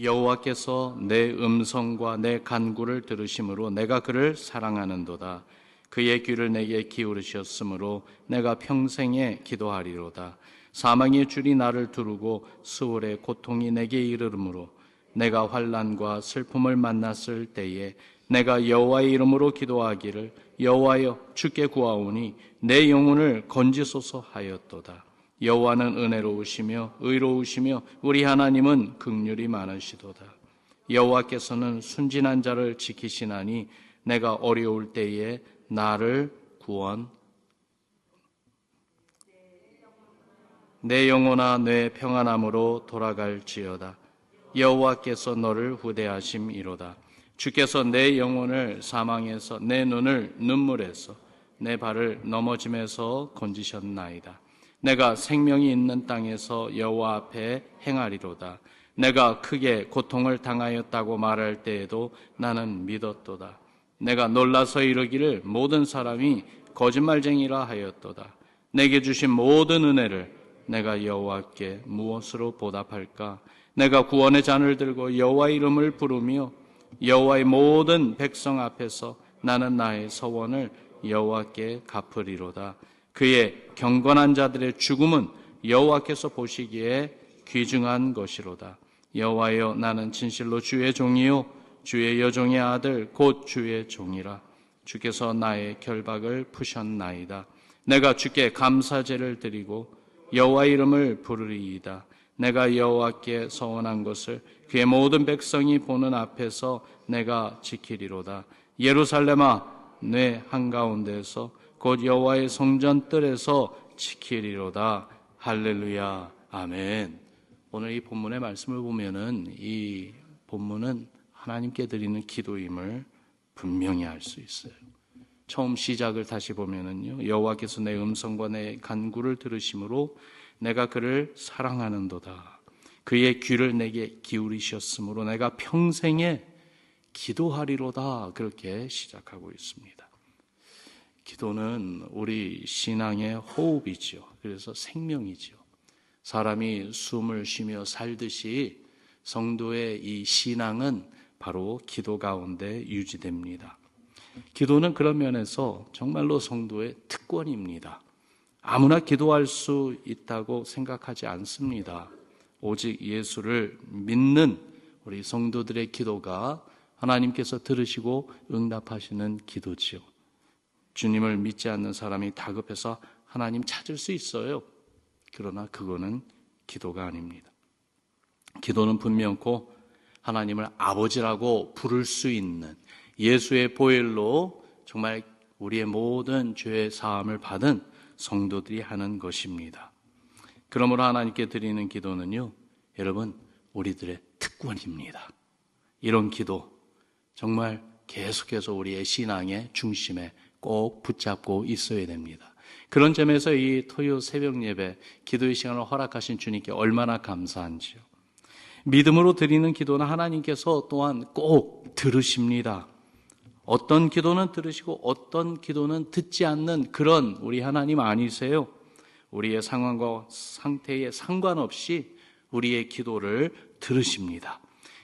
여호와께서 내 음성과 내 간구를 들으심으로 내가 그를 사랑하는도다. 그의 귀를 내게 기울이셨으므로 내가 평생에 기도하리로다. 사망의 줄이 나를 두르고 수월의 고통이 내게 이르르므로 내가 환란과 슬픔을 만났을 때에 내가 여호와의 이름으로 기도하기를 여호와여 주께 구하오니 내 영혼을 건지소서 하였도다. 여호와는 은혜로우시며 의로우시며 우리 하나님은 극률이 많으시도다. 여호와께서는 순진한 자를 지키시나니 내가 어려울 때에 나를 구원 내 영혼아 내 평안함으로 돌아갈지어다. 여호와께서 너를 후대하심이로다. 주께서 내 영혼을 사망에서 내 눈을 눈물에서 내 발을 넘어짐에서 건지셨나이다. 내가 생명이 있는 땅에서 여호와 앞에 행하리로다. 내가 크게 고통을 당하였다고 말할 때에도 나는 믿었도다. 내가 놀라서 이르기를 모든 사람이 거짓말쟁이라 하였도다. 내게 주신 모든 은혜를 내가 여호와께 무엇으로 보답할까? 내가 구원의 잔을 들고 여호와 이름을 부르며 여호와의 모든 백성 앞에서 나는 나의 서원을 여호와께 갚으리로다. 그의 경건한 자들의 죽음은 여호와께서 보시기에 귀중한 것이로다. 여호와여 나는 진실로 주의 종이요 주의 여종의 아들 곧 주의 종이라. 주께서 나의 결박을 푸셨나이다. 내가 주께 감사제를 드리고 여호와 이름을 부르리이다. 내가 여호와께 서원한 것을 그의 모든 백성이 보는 앞에서 내가 지키리로다. 예루살렘아 내 한가운데서 곧 여호와의 성전 뜰에서 지키리로다. 할렐루야. 아멘. 오늘 이 본문의 말씀을 보면은 이 본문은 하나님께 드리는 기도임을 분명히 알 수 있어요. 처음 시작을 다시 보면은요. 여호와께서 내 음성과 내 간구를 들으심으로 내가 그를 사랑하는도다. 그의 귀를 내게 기울이셨으므로 내가 평생에 기도하리로다. 그렇게 시작하고 있습니다. 기도는 우리 신앙의 호흡이죠. 그래서 생명이죠. 사람이 숨을 쉬며 살듯이 성도의 이 신앙은 바로 기도 가운데 유지됩니다. 기도는 그런 면에서 정말로 성도의 특권입니다. 아무나 기도할 수 있다고 생각하지 않습니다. 오직 예수를 믿는 우리 성도들의 기도가 하나님께서 들으시고 응답하시는 기도지요. 주님을 믿지 않는 사람이 다급해서 하나님 찾을 수 있어요. 그러나 그거는 기도가 아닙니다. 기도는 분명코 하나님을 아버지라고 부를 수 있는 예수의 보혈로 정말 우리의 모든 죄의 사함을 받은 성도들이 하는 것입니다. 그러므로 하나님께 드리는 기도는요, 여러분, 우리들의 특권입니다. 이런 기도, 정말 계속해서 우리의 신앙의 중심에 꼭 붙잡고 있어야 됩니다. 그런 점에서 이 토요 새벽 예배 기도의 시간을 허락하신 주님께 얼마나 감사한지요. 믿음으로 드리는 기도는 하나님께서 또한 꼭 들으십니다. 어떤 기도는 들으시고 어떤 기도는 듣지 않는 그런 우리 하나님 아니세요? 우리의 상황과 상태에 상관없이 우리의 기도를 들으십니다.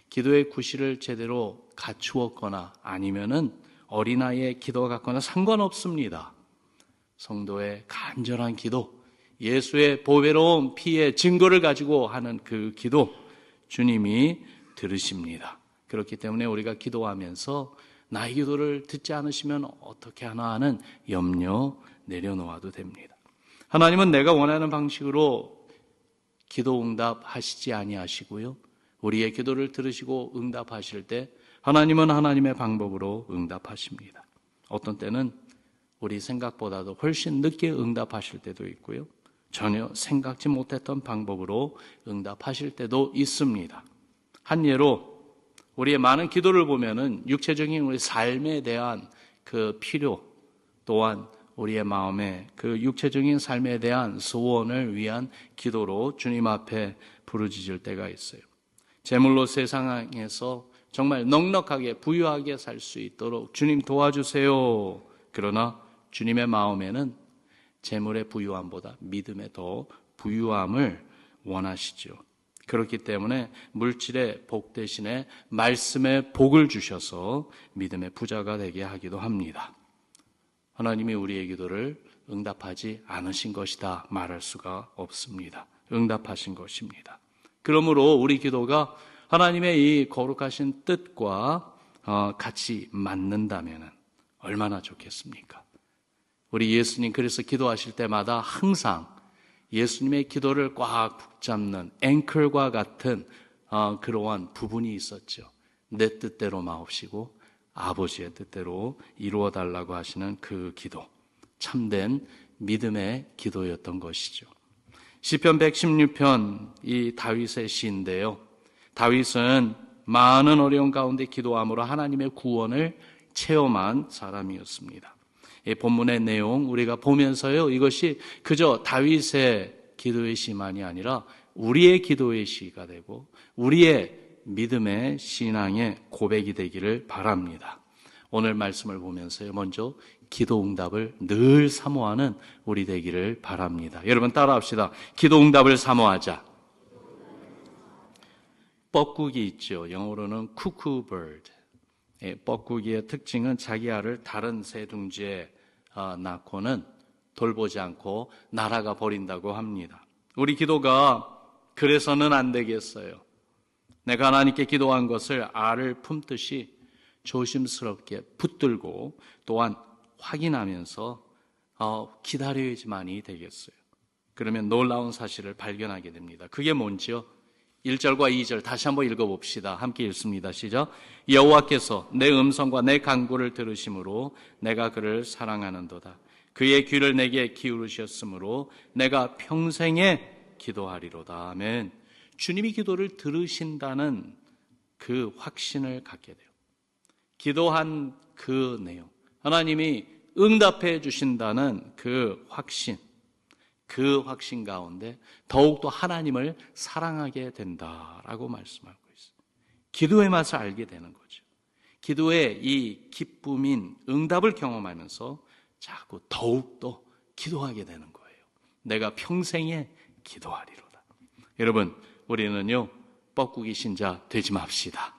기도의 구실을 제대로 갖추었거나 아니면은 어린아이의 기도가 같거나 상관없습니다. 성도의 간절한 기도, 예수의 보배로운 피의 증거를 가지고 하는 그 기도, 주님이 들으십니다. 그렇기 때문에 우리가 기도하면서 나의 기도를 듣지 않으시면 어떻게 하나 하는 염려 내려놓아도 됩니다. 하나님은 내가 원하는 방식으로 기도 응답하시지 아니하시고요. 우리의 기도를 들으시고 응답하실 때 하나님은 하나님의 방법으로 응답하십니다. 어떤 때는 우리 생각보다도 훨씬 늦게 응답하실 때도 있고요. 전혀 생각지 못했던 방법으로 응답하실 때도 있습니다. 한 예로 우리의 많은 기도를 보면은 육체적인 우리 삶에 대한 그 필요 또한 우리의 마음에 그 육체적인 삶에 대한 소원을 위한 기도로 주님 앞에 부르짖을 때가 있어요. 제물로 세상에서 정말 넉넉하게 부유하게 살 수 있도록 주님 도와주세요. 그러나 주님의 마음에는 재물의 부유함보다 믿음의 더 부유함을 원하시죠. 그렇기 때문에 물질의 복 대신에 말씀의 복을 주셔서 믿음의 부자가 되게 하기도 합니다. 하나님이 우리의 기도를 응답하지 않으신 것이다 말할 수가 없습니다. 응답하신 것입니다. 그러므로 우리 기도가 하나님의 이 거룩하신 뜻과 어, 같이 맞는다면 얼마나 좋겠습니까? 우리 예수님 그래서 기도하실 때마다 항상 예수님의 기도를 꽉 붙잡는 앵클과 같은 어, 그러한 부분이 있었죠. 내 뜻대로 마옵시고 아버지의 뜻대로 이루어 달라고 하시는 그 기도. 참된 믿음의 기도였던 것이죠. 시편 116편 이 다윗의 시인데요. 다윗은 많은 어려운 가운데 기도함으로 하나님의 구원을 체험한 사람이었습니다. 이 본문의 내용 우리가 보면서요. 이것이 그저 다윗의 기도의 시만이 아니라 우리의 기도의 시가 되고 우리의 믿음의 신앙의 고백이 되기를 바랍니다. 오늘 말씀을 보면서요. 먼저 기도 응답을 늘 사모하는 우리 되기를 바랍니다. 여러분 따라합시다. 기도 응답을 사모하자. 뻐꾸기 있죠. 영어로는 bird. 예, 뻐꾸기의 특징은 자기 알을 다른 새 둥지에 어, 낳고는 돌보지 않고 날아가 버린다고 합니다. 우리 기도가 그래서는 안 되겠어요. 내가 하나님께 기도한 것을 알을 품듯이 조심스럽게 붙들고 또한 확인하면서 어, 기다려야지만이 되겠어요. 그러면 놀라운 사실을 발견하게 됩니다. 그게 뭔지요? 1절과 2절 다시 한번 읽어 봅시다. 함께 읽습니다. 시작. 여호와께서 내 음성과 내 간구를 들으심으로 내가 그를 사랑하는도다. 그의 귀를 내게 기울으셨으므로 내가 평생에 기도하리로다. 아멘. 주님이 기도를 들으신다는 그 확신을 갖게 돼요. 기도한 그 내용. 하나님이 응답해 주신다는 그 확신. 그 확신 가운데 더욱더 하나님을 사랑하게 된다라고 말씀하고 있어요. 기도의 맛을 알게 되는 거죠. 기도의 이 기쁨인 응답을 경험하면서 자꾸 더욱더 기도하게 되는 거예요. 내가 평생에 기도하리로다. 여러분, 우리는요, 뻐꾸기 신자 되지 맙시다.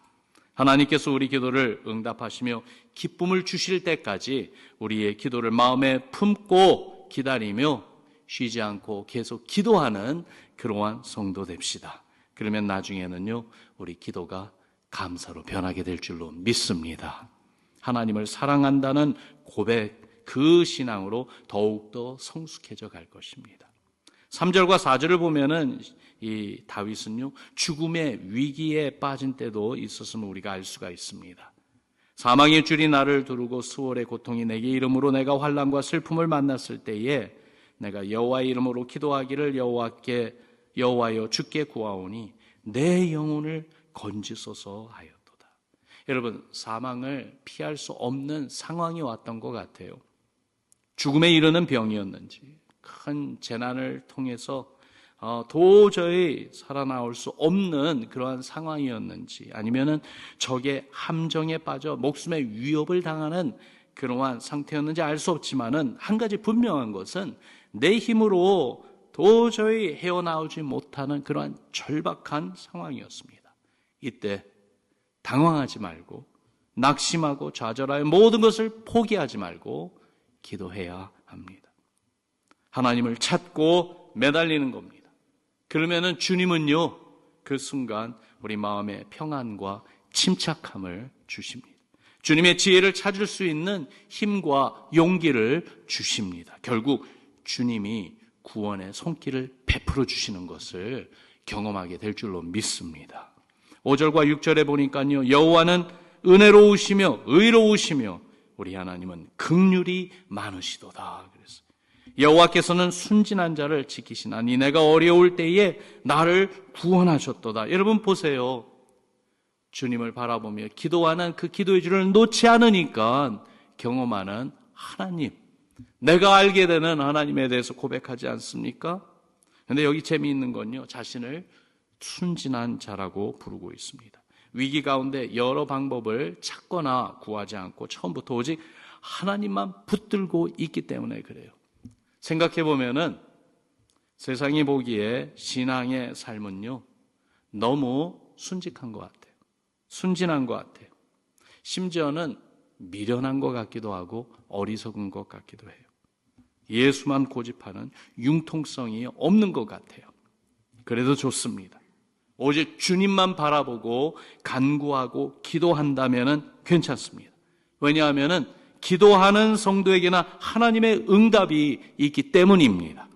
하나님께서 우리 기도를 응답하시며 기쁨을 주실 때까지 우리의 기도를 마음에 품고 기다리며 쉬지 않고 계속 기도하는 그러한 성도 됩시다. 그러면 나중에는요, 우리 기도가 감사로 변하게 될 줄로 믿습니다. 하나님을 사랑한다는 고백, 그 신앙으로 더욱더 성숙해져 갈 것입니다. 3절과 4절을 보면은 이 다윗은요, 죽음의 위기에 빠진 때도 있었음을 우리가 알 수가 있습니다. 사망의 줄이 나를 두르고 수월의 고통이 내게 이름으로 내가 환란과 슬픔을 만났을 때에 내가 여호와의 이름으로 기도하기를 여호와께 여호와여 주께 구하오니 내 영혼을 건지소서 하였도다. 여러분 사망을 피할 수 없는 상황이 왔던 것 같아요. 죽음에 이르는 병이었는지 큰 재난을 통해서 어, 도저히 살아나올 수 없는 그러한 상황이었는지 아니면은 적의 함정에 빠져 목숨의 위협을 당하는 그러한 상태였는지 알 수 없지만은 한 가지 분명한 것은 내 힘으로 도저히 헤어나오지 못하는 그러한 절박한 상황이었습니다. 이때 당황하지 말고 낙심하고 좌절하여 모든 것을 포기하지 말고 기도해야 합니다. 하나님을 찾고 매달리는 겁니다. 그러면은 주님은요, 그 순간 우리 마음의 평안과 침착함을 주십니다. 주님의 지혜를 찾을 수 있는 힘과 용기를 주십니다. 결국 주님이 구원의 손길을 베풀어 주시는 것을 경험하게 될 줄로 믿습니다. 5절과 6절에 보니까요. 여호와는 은혜로우시며 의로우시며 우리 하나님은 극률이 많으시도다. 여호와께서는 순진한 자를 지키시나니 내가 어려울 때에 나를 구원하셨도다. 여러분 보세요. 주님을 바라보며 기도하는 그 기도의 줄을 놓지 않으니까 경험하는 하나님. 내가 알게 되는 하나님에 대해서 고백하지 않습니까? 근데 여기 재미있는 건요. 자신을 순진한 자라고 부르고 있습니다. 위기 가운데 여러 방법을 찾거나 구하지 않고 처음부터 오직 하나님만 붙들고 있기 때문에 그래요. 생각해 보면은 세상이 보기에 신앙의 삶은요. 너무 순직한 것 같아요. 순진한 것 같아요. 심지어는 미련한 것 같기도 하고 어리석은 것 같기도 해요. 예수만 고집하는 융통성이 없는 것 같아요. 그래도 좋습니다. 오직 주님만 바라보고 간구하고 기도한다면 괜찮습니다. 왜냐하면 기도하는 성도에게나 하나님의 응답이 있기 때문입니다.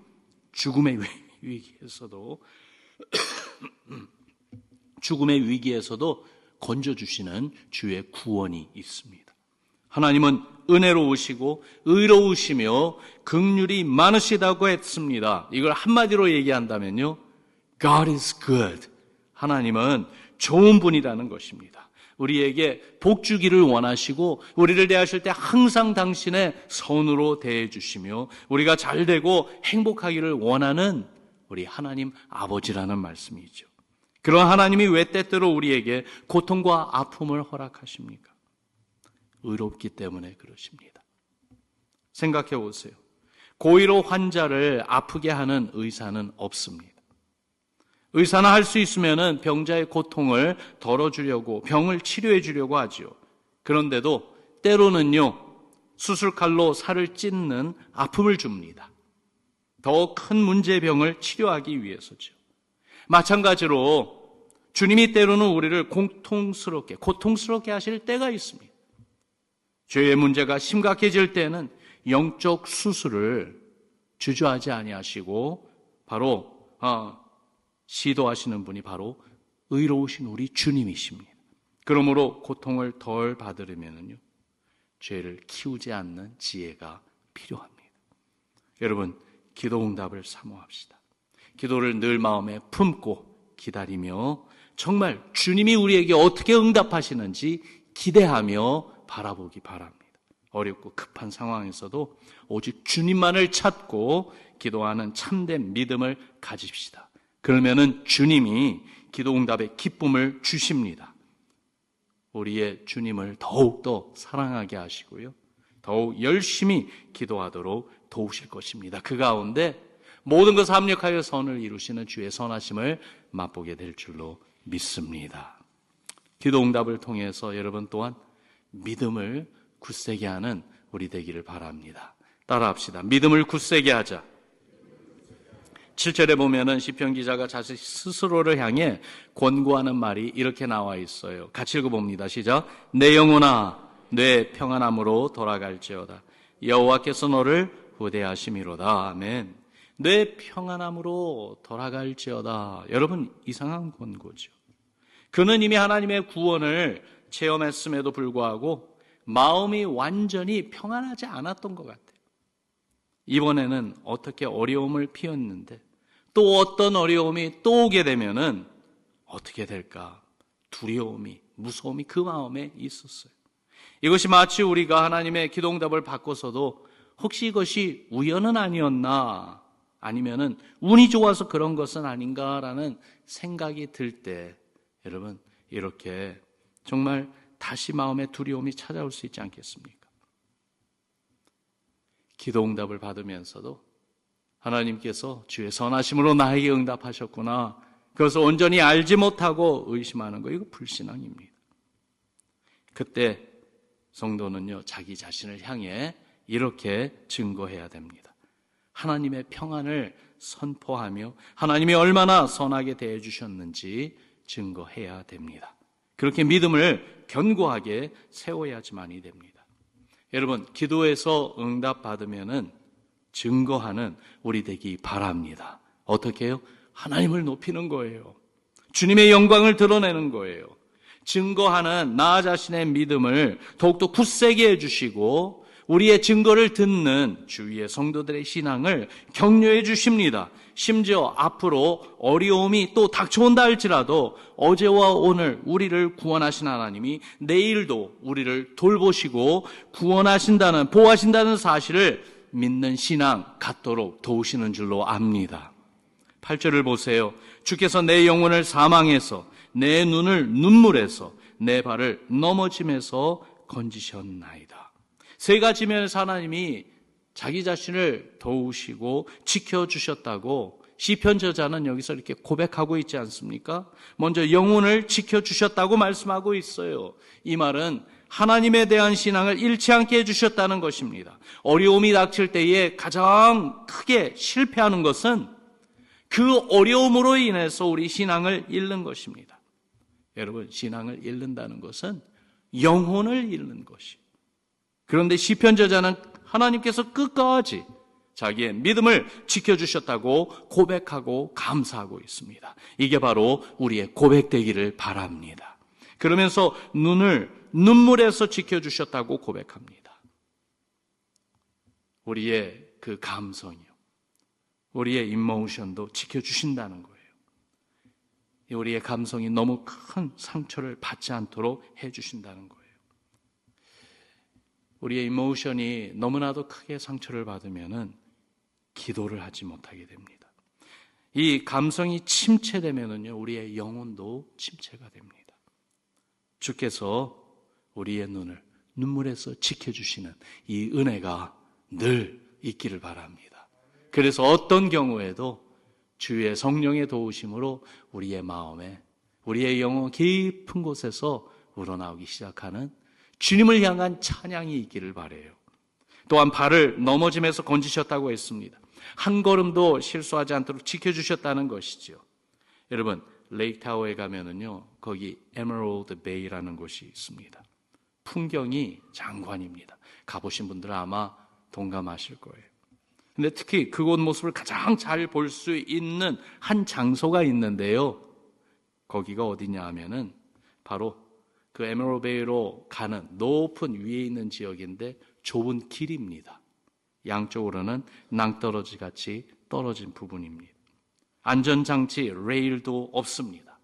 죽음의 위기에서도 죽음의 위기에서도 건져 주시는 주의 구원이 있습니다. 하나님은 은혜로우시고 의로우시며 극률이 많으시다고 했습니다. 이걸 한마디로 얘기한다면요. God is good. 하나님은 좋은 분이라는 것입니다. 우리에게 복 주기를 원하시고 우리를 대하실 때 항상 당신의 선으로 대해 주시며 우리가 잘 되고 행복하기를 원하는 우리 하나님 아버지라는 말씀이죠. 그런 하나님이 왜 때때로 우리에게 고통과 아픔을 허락하십니까? 의롭기 때문에 그러십니다. 생각해 보세요. 고의로 환자를 아프게 하는 의사는 없습니다. 의사는 할수 있으면 병자의 고통을 덜어주려고 병을 치료해 주려고 하죠. 그런데도 때로는요, 수술칼로 살을 찢는 아픔을 줍니다. 더 큰 문제의 병을 치료하기 위해서죠. 마찬가지로 주님이 때로는 우리를 공통스럽게, 고통스럽게 하실 때가 있습니다. 죄의 문제가 심각해질 때는 영적 수술을 주저하지 아니하시고 바로 어, 시도하시는 분이 바로 의로우신 우리 주님이십니다. 그러므로 고통을 덜 받으려면요 죄를 키우지 않는 지혜가 필요합니다. 여러분 기도 응답을 사모합시다. 기도를 늘 마음에 품고 기다리며 정말 주님이 우리에게 어떻게 응답하시는지 기대하며 바라보기 바랍니다. 어렵고 급한 상황에서도 오직 주님만을 찾고 기도하는 참된 믿음을 가집시다. 그러면은 주님이 기도 응답의 기쁨을 주십니다. 우리의 주님을 더욱더 사랑하게 하시고요. 더욱 열심히 기도하도록 도우실 것입니다. 그 가운데 모든 것을 합력하여 선을 이루시는 주의 선하심을 맛보게 될 줄로 믿습니다. 기도 응답을 통해서 여러분 또한 믿음을 굳세게 하는 우리 되기를 바랍니다. 따라합시다. 믿음을 굳세게 하자. 7절에 보면은 시편 기자가 자신 스스로를 향해 권고하는 말이 이렇게 나와 있어요. 같이 읽어 봅니다. 시작. 내 영혼아, 내 평안함으로 돌아갈지어다. 여호와께서 너를 후대하심이로다. 아멘. 내 평안함으로 돌아갈지어다. 여러분 이상한 권고죠. 그는 이미 하나님의 구원을 체험했음에도 불구하고 마음이 완전히 평안하지 않았던 것 같아요. 이번에는 어떻게 어려움을 피웠는데 또 어떤 어려움이 또 오게 되면은 어떻게 될까? 두려움이, 무서움이 그 마음에 있었어요. 이것이 마치 우리가 하나님의 기도응답을 받고서도 혹시 이것이 우연은 아니었나? 아니면은 운이 좋아서 그런 것은 아닌가라는 생각이 들 때 여러분 이렇게 정말 다시 마음의 두려움이 찾아올 수 있지 않겠습니까? 기도 응답을 받으면서도 하나님께서 주의 선하심으로 나에게 응답하셨구나. 그것을 온전히 알지 못하고 의심하는 거, 이거 불신앙입니다. 그때 성도는요, 자기 자신을 향해 이렇게 증거해야 됩니다. 하나님의 평안을 선포하며 하나님이 얼마나 선하게 대해주셨는지 증거해야 됩니다. 그렇게 믿음을 견고하게 세워야지만이 됩니다. 여러분, 기도에서 응답받으면은 증거하는 우리 되기 바랍니다. 어떻게 해요? 하나님을 높이는 거예요. 주님의 영광을 드러내는 거예요. 증거하는 나 자신의 믿음을 더욱더 굳세게 해주시고 우리의 증거를 듣는 주위의 성도들의 신앙을 격려해 주십니다. 심지어 앞으로 어려움이 또 닥쳐온다 할지라도 어제와 오늘 우리를 구원하신 하나님이 내일도 우리를 돌보시고 구원하신다는, 보호하신다는 사실을 믿는 신앙 갖도록 도우시는 줄로 압니다. 8절을 보세요. 주께서 내 영혼을 사망해서 내 눈을 눈물에서 내 발을 넘어짐에서 건지셨나이다. 세 가지 면에서 하나님이 자기 자신을 도우시고 지켜주셨다고 시편 저자는 여기서 이렇게 고백하고 있지 않습니까? 먼저 영혼을 지켜 주셨다고 말씀하고 있어요. 이 말은 하나님에 대한 신앙을 잃지 않게 해주셨다는 것입니다. 어려움이 닥칠 때에 가장 크게 실패하는 것은 그 어려움으로 인해서 우리 신앙을 잃는 것입니다. 여러분, 신앙을 잃는다는 것은 영혼을 잃는 것이. 그런데 시편 저자는 하나님께서 끝까지 자기의 믿음을 지켜주셨다고 고백하고 감사하고 있습니다. 이게 바로 우리의 고백되기를 바랍니다. 그러면서 눈을 눈물에서 지켜주셨다고 고백합니다. 우리의 그 감성이요. 우리의 인모션도 지켜주신다는 거예요. 우리의 감성이 너무 큰 상처를 받지 않도록 해주신다는 거예요. 우리의 이모션이 너무나도 크게 상처를 받으면은 기도를 하지 못하게 됩니다. 이 감성이 침체되면은요, 우리의 영혼도 침체가 됩니다. 주께서 우리의 눈을 눈물에서 지켜주시는 이 은혜가 늘 있기를 바랍니다. 그래서 어떤 경우에도 주의 성령의 도우심으로 우리의 마음에 우리의 영혼 깊은 곳에서 우러나오기 시작하는 주님을 향한 찬양이 있기를 바래요. 또한 발을 넘어짐에서 건지셨다고 했습니다. 한 걸음도 실수하지 않도록 지켜주셨다는 것이죠. 여러분, 레이타워에 가면은요, 거기 에메랄드 베이라는 곳이 있습니다. 풍경이 장관입니다. 가보신 분들은 아마 동감하실 거예요. 근데 특히 그곳 모습을 가장 잘 볼 수 있는 한 장소가 있는데요. 거기가 어디냐 하면은 바로 그 에메랄베이로 가는 높은 위에 있는 지역인데 좁은 길입니다. 양쪽으로는 낭떠러지 같이 떨어진 부분입니다. 안전장치, 레일도 없습니다.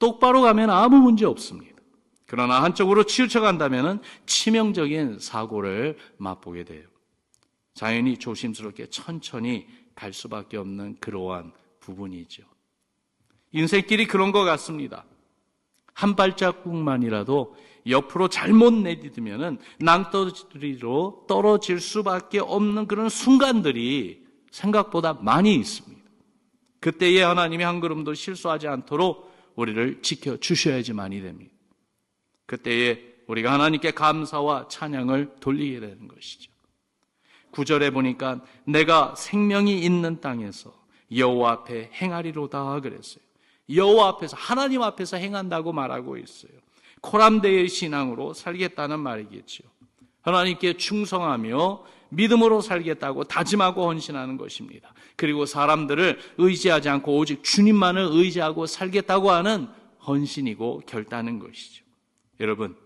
똑바로 가면 아무 문제 없습니다. 그러나 한쪽으로 치우쳐 간다면 치명적인 사고를 맛보게 돼요. 자연히 조심스럽게 천천히 갈 수밖에 없는 그러한 부분이죠. 인생길이 그런 것 같습니다. 한 발자국만이라도 옆으로 잘못 내디디면 낭떠러지로 떨어질 수밖에 없는 그런 순간들이 생각보다 많이 있습니다. 그때에 하나님이 한 걸음도 실수하지 않도록 우리를 지켜 주셔야지만이 됩니다. 그때에 우리가 하나님께 감사와 찬양을 돌리게 되는 것이죠. 구절에 보니까 내가 생명이 있는 땅에서 여호와 앞에 행하리로다 그랬어요. 여호와 앞에서 하나님 앞에서 행한다고 말하고 있어요. 코람대의 신앙으로 살겠다는 말이겠죠. 하나님께 충성하며 믿음으로 살겠다고 다짐하고 헌신하는 것입니다. 그리고 사람들을 의지하지 않고 오직 주님만을 의지하고 살겠다고 하는 헌신이고 결단인 것이죠. 여러분,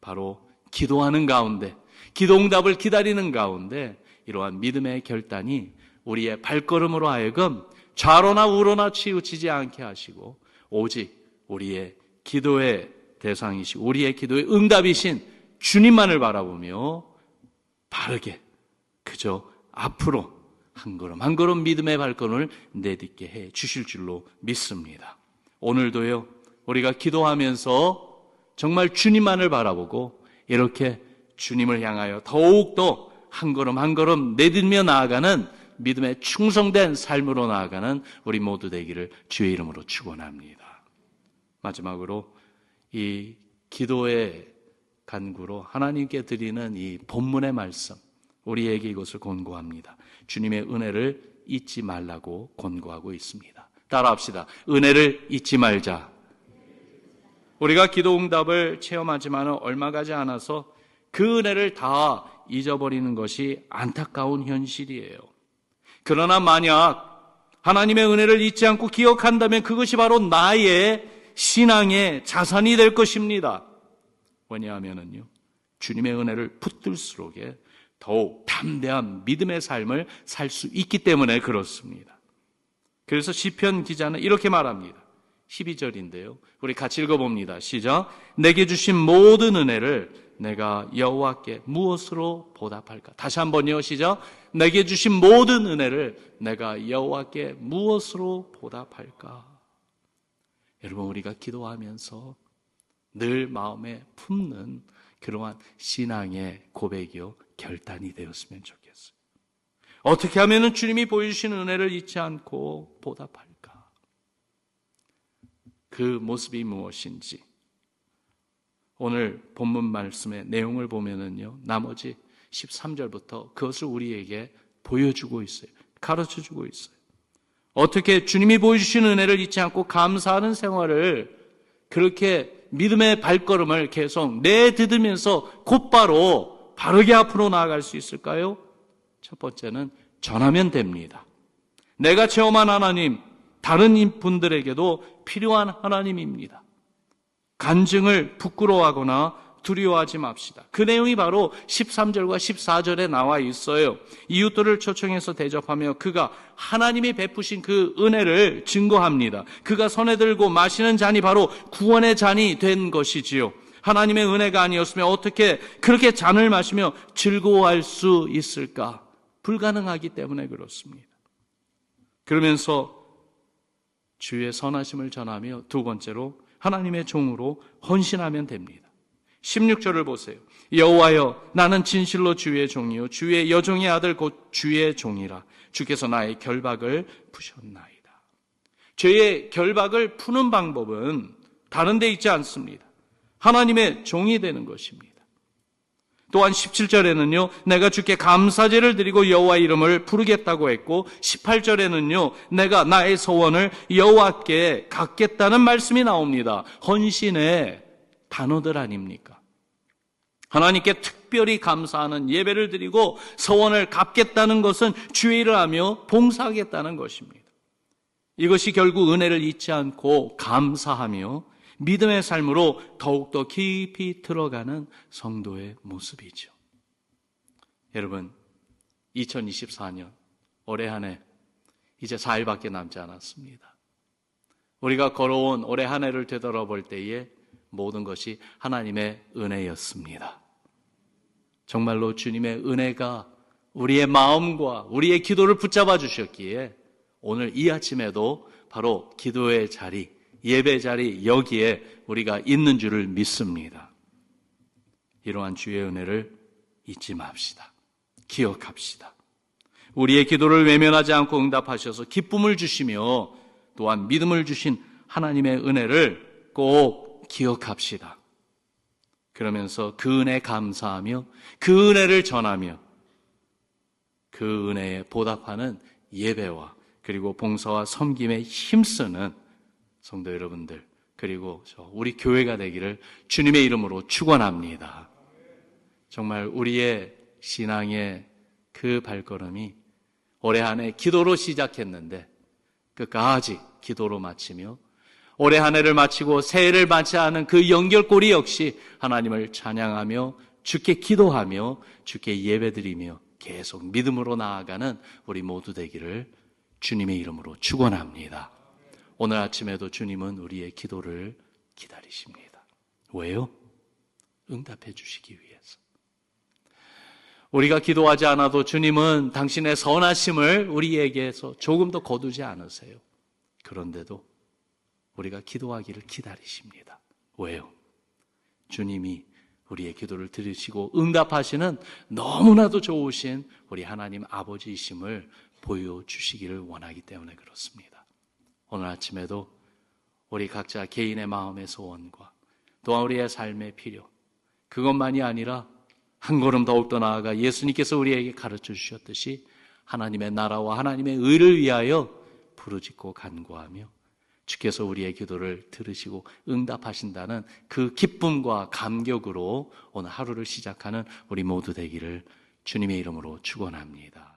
바로 기도하는 가운데, 기도 응답을 기다리는 가운데 이러한 믿음의 결단이 우리의 발걸음으로 하여금 좌로나 우로나 치우치지 않게 하시고 오직 우리의 기도의 대상이시고 우리의 기도의 응답이신 주님만을 바라보며 바르게 그저 앞으로 한 걸음 한 걸음 믿음의 발걸음을 내딛게 해 주실 줄로 믿습니다. 오늘도요 우리가 기도하면서 정말 주님만을 바라보고 이렇게 주님을 향하여 더욱더 한 걸음 한 걸음 내딛며 나아가는 믿음에 충성된 삶으로 나아가는 우리 모두 되기를 주의 이름으로 축원합니다. 마지막으로 이 기도의 간구로 하나님께 드리는 이 본문의 말씀 우리에게 이것을 권고합니다. 주님의 은혜를 잊지 말라고 권고하고 있습니다. 따라합시다. 은혜를 잊지 말자. 우리가 기도 응답을 체험하지만 얼마 가지 않아서 그 은혜를 다 잊어버리는 것이 안타까운 현실이에요. 그러나 만약 하나님의 은혜를 잊지 않고 기억한다면 그것이 바로 나의 신앙의 자산이 될 것입니다. 왜냐하면요. 주님의 은혜를 붙들수록에 더욱 담대한 믿음의 삶을 살 수 있기 때문에 그렇습니다. 그래서 시편 기자는 이렇게 말합니다. 12절인데요. 우리 같이 읽어봅니다. 시작. 내게 주신 모든 은혜를 내가 여호와께 무엇으로 보답할까? 다시 한번요. 시작. 내게 주신 모든 은혜를 내가 여호와께 무엇으로 보답할까? 여러분 우리가 기도하면서 늘 마음에 품는 그러한 신앙의 고백이요 결단이 되었으면 좋겠어요. 어떻게 하면 주님이 보여주신 은혜를 잊지 않고 보답할까? 그 모습이 무엇인지 오늘 본문 말씀의 내용을 보면은요, 나머지 13절부터 그것을 우리에게 보여주고 있어요. 가르쳐 주고 있어요. 어떻게 주님이 보여주신 은혜를 잊지 않고 감사하는 생활을 그렇게 믿음의 발걸음을 계속 내디디면서 곧바로 바르게 앞으로 나아갈 수 있을까요? 첫 번째는 전하면 됩니다. 내가 체험한 하나님, 다른 분들에게도 필요한 하나님입니다. 간증을 부끄러워하거나 두려워하지 맙시다. 그 내용이 바로 13절과 14절에 나와 있어요. 이웃들을 초청해서 대접하며 그가 하나님이 베푸신 그 은혜를 증거합니다. 그가 손에 들고 마시는 잔이 바로 구원의 잔이 된 것이지요. 하나님의 은혜가 아니었으면 어떻게 그렇게 잔을 마시며 즐거워할 수 있을까? 불가능하기 때문에 그렇습니다. 그러면서 주의 선하심을 전하며 두 번째로 하나님의 종으로 헌신하면 됩니다. 16절을 보세요. 여호와여 나는 진실로 주의 종이요 주의 여종의 아들 곧 주의 종이라 주께서 나의 결박을 푸셨나이다. 죄의 결박을 푸는 방법은 다른 데 있지 않습니다. 하나님의 종이 되는 것입니다. 또한 17절에는요, 내가 주께 감사제를 드리고 여호와 이름을 부르겠다고 했고, 18절에는요, 내가 나의 소원을 여호와께 갖겠다는 말씀이 나옵니다. 헌신의 단어들 아닙니까? 하나님께 특별히 감사하는 예배를 드리고 소원을 갚겠다는 것은 주의를 하며 봉사하겠다는 것입니다. 이것이 결국 은혜를 잊지 않고 감사하며 믿음의 삶으로 더욱더 깊이 들어가는 성도의 모습이죠. 여러분, 2024년 올해 한 해 이제 4일밖에 남지 않았습니다. 우리가 걸어온 올해 한 해를 되돌아볼 때에 모든 것이 하나님의 은혜였습니다. 정말로 주님의 은혜가 우리의 마음과 우리의 기도를 붙잡아 주셨기에 오늘 이 아침에도 바로 기도의 자리, 예배 자리 여기에 우리가 있는 줄을 믿습니다. 이러한 주의 은혜를 잊지 맙시다. 기억합시다. 우리의 기도를 외면하지 않고 응답하셔서 기쁨을 주시며 또한 믿음을 주신 하나님의 은혜를 꼭 기억합시다. 그러면서 그 은혜 감사하며 그 은혜를 전하며 그 은혜에 보답하는 예배와 그리고 봉사와 섬김에 힘쓰는 성도 여러분들, 그리고 우리 교회가 되기를 주님의 이름으로 축원합니다. 정말 우리의 신앙의 그 발걸음이 올해 한 해 기도로 시작했는데 끝까지 기도로 마치며 올해 한 해를 마치고 새해를 맞이하는 그 연결고리 역시 하나님을 찬양하며 주께 기도하며 주께 예배드리며 계속 믿음으로 나아가는 우리 모두 되기를 주님의 이름으로 축원합니다. 오늘 아침에도 주님은 우리의 기도를 기다리십니다. 왜요? 응답해 주시기 위해서. 우리가 기도하지 않아도 주님은 당신의 선하심을 우리에게서 조금 더 거두지 않으세요. 그런데도 우리가 기도하기를 기다리십니다. 왜요? 주님이 우리의 기도를 들으시고 응답하시는 너무나도 좋으신 우리 하나님 아버지이심을 보여주시기를 원하기 때문에 그렇습니다. 오늘 아침에도 우리 각자 개인의 마음의 소원과 또한 우리의 삶의 필요, 그것만이 아니라 한 걸음 더욱 더 나아가 예수님께서 우리에게 가르쳐 주셨듯이 하나님의 나라와 하나님의 의를 위하여 부르짖고 간구하며 주께서 우리의 기도를 들으시고 응답하신다는 그 기쁨과 감격으로 오늘 하루를 시작하는 우리 모두 되기를 주님의 이름으로 축원합니다.